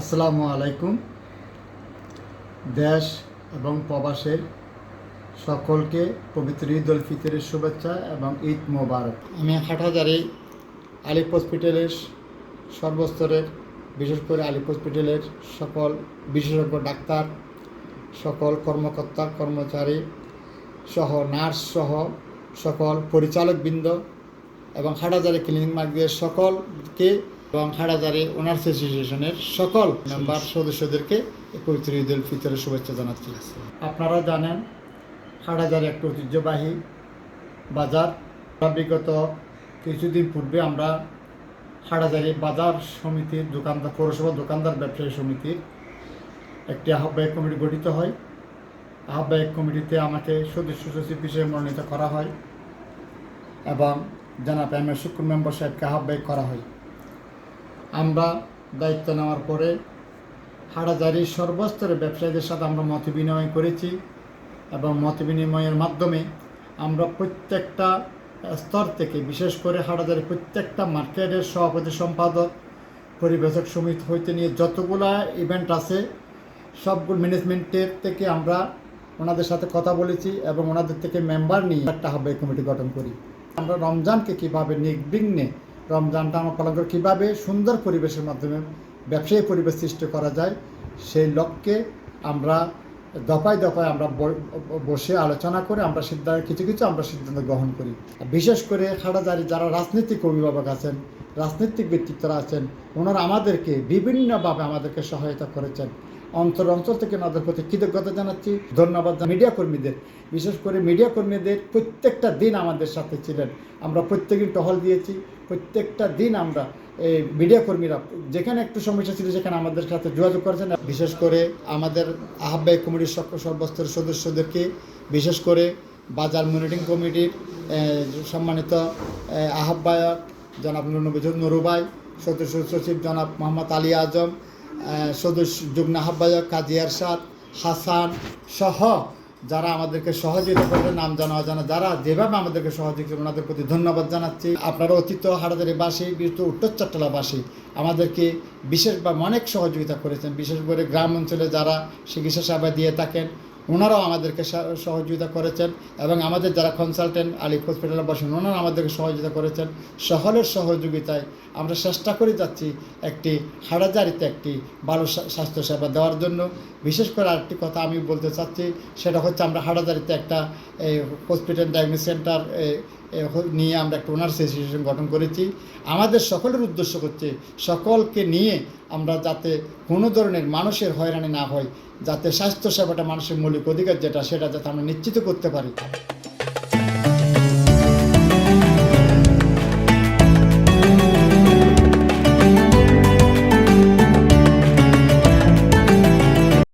আসসালামু আলাইকুম। দেশ এবং প্রবাসের সকলকে পবিত্র ঈদ উল ফিতরের শুভেচ্ছা এবং ঈদ মোবারক। আমি হাটহাজারি আলিফ হসপিটালের সর্বস্তরের, বিশেষ করে আলিফ হসপিটালের সকল বিশেষজ্ঞ, ডাক্তার, সকল কর্মকর্তা, কর্মচারী সহ, নার্স সহ সকল পরিচালকবৃন্দ এবং হাটাজারি ক্লিনিক মার্কের সকলকে এবং হাটাজারি ওনার্স অ্যাসোসিয়েশনের সকল মেম্বার সদস্যদেরকে পবিত্র ঈদ উল ফিতরের শুভেচ্ছা জানাচ্ছি। আপনারা জানেন হাটাজারি একটা ঐতিহ্যবাহী বাজার। বিগত কিছুদিন পূর্বে আমরা হাটাজারি বাজার সমিতির দোকানদার, পৌরসভা দোকানদার, ব্যবসায়ী সমিতির একটি আহ্বায়ক কমিটি গঠিত হয়। আহ্বায়ক কমিটিতে আমাকে সদস্য সচিব হিসেবে মনোনীত করা হয় এবং জানাতে এম এ শুক্র মেম্বার সাহেবকে আহ্বায়ক করা হয়। আমরা দায়িত্ব নেওয়ার পরে হাটাজারির সর্বস্তরের ব্যবসায়ীদের সাথে আমরা মত বিনিময় করেছি এবং মত বিনিময়ের মাধ্যমে আমরা প্রত্যেকটা স্তর থেকে, বিশেষ করে হাটাজারি প্রত্যেকটা মার্কেটের সভাপতি সম্পাদক, পরিবেশক সমিতি হইতে নিয়ে যতগুলা ইভেন্ট আছে, সবগুলো ম্যানেজমেন্টের থেকে আমরা ওনাদের সাথে কথা বলেছি এবং ওনাদের থেকে মেম্বার নিয়ে একটা আহ্বায়ক কমিটি গঠন করি। আমরা রমজানকে কীভাবে নির্বিঘ্নে রমজানটা আমরা পালন করে কীভাবে সুন্দর পরিবেশের মাধ্যমে ব্যবসায়ী পরিবেশ সৃষ্টি করা যায়, সেই লক্ষ্যে আমরা দফায় দফায় আমরা বসে আলোচনা করে আমরা সিদ্ধান্ত, কিছু কিছু আমরা সিদ্ধান্ত গ্রহণ করি। বিশেষ করে খাড়াজারি যারা রাজনীতিক অভিভাবক আছেন রাজনৈতিক ব্যক্তিত্বরা আছেন ওনারা আমাদেরকে বিভিন্নভাবে আমাদেরকে সহায়তা করেছেন। অন্তর অঞ্চল থেকে ওনাদের প্রতি কৃতজ্ঞতা জানাচ্ছি। ধন্যবাদ মিডিয়া কর্মীদের। বিশেষ করে মিডিয়া কর্মীদের প্রত্যেকটা দিন আমাদের সাথে ছিলেন। আমরা প্রত্যেকদিন টহল দিয়েছি। প্রত্যেকটা দিন আমরা এই মিডিয়া কর্মীরা যেখানে একটু সমস্যা ছিল সেখানে আমাদের সাথে যোগাযোগ করেছেন। বিশেষ করে আমাদের আহ্বায়ক কমিটির সর্বস্তরের সদস্যদেরকে বিশেষ করে বাজার মনিটরিং কমিটির সম্মানিত আহ, আহ্বায়ক জনাব নুরনবী নুরুবাই, সদস্য সচিব জনাব মোহাম্মদ আলী আজম সদস্য যুগ্ম আহ্বায়ক কাজী এরশাদ, হাসান সহ যারা আমাদেরকে সহযোগিতা করবেন, নাম জানা অজানা যারা, যেভাবে আমাদেরকে সহযোগিতা ওনাদের প্রতি ধন্যবাদ জানাচ্ছি। আপনারা অতীত হাটাদারিবাসী বিশেষ উত্তর চট্টলাবাসী আমাদেরকে বিশেষভাবে অনেক সহযোগিতা করেছেন। বিশেষ করে গ্রাম অঞ্চলে যারা চিকিৎসা সেবা দিয়ে থাকেন ওনারাও আমাদেরকে সহ- সহযোগিতা করেছেন এবং আমাদের যারা কনসালটেন্ট আলিফ হসপিটালে বসেন ওনারা আমাদেরকে সহযোগিতা করেছেন। সকলের সহযোগিতায় আমরা চেষ্টা করে যাচ্ছি একটি হাড়াজারিতে একটি ভালো স্বাস্থ্যসেবা স্বাস্থ্য সেবা দেওয়ার জন্য। বিশেষ করে আরেকটি কথা আমি বলতে চাচ্ছি সেটা হচ্ছে আমরা হাড়াজারিতে একটা এই, হসপিটাল ডায়াগনোস সেন্টার নিয়ে আমরা একটা ওনার্স অ্যাসোসিয়েশন গঠন করেছি। আমাদের সকলের উদ্দেশ্য করছে সকলকে নিয়ে আমরা যাতে কোনো ধরনের মানুষের হয়রানি না হয়, যাতে স্বাস্থ্য সেবাটা মানুষের মৌলিক অধিকার যেটা, সেটা যাতে আমরা নিশ্চিত করতে পারি।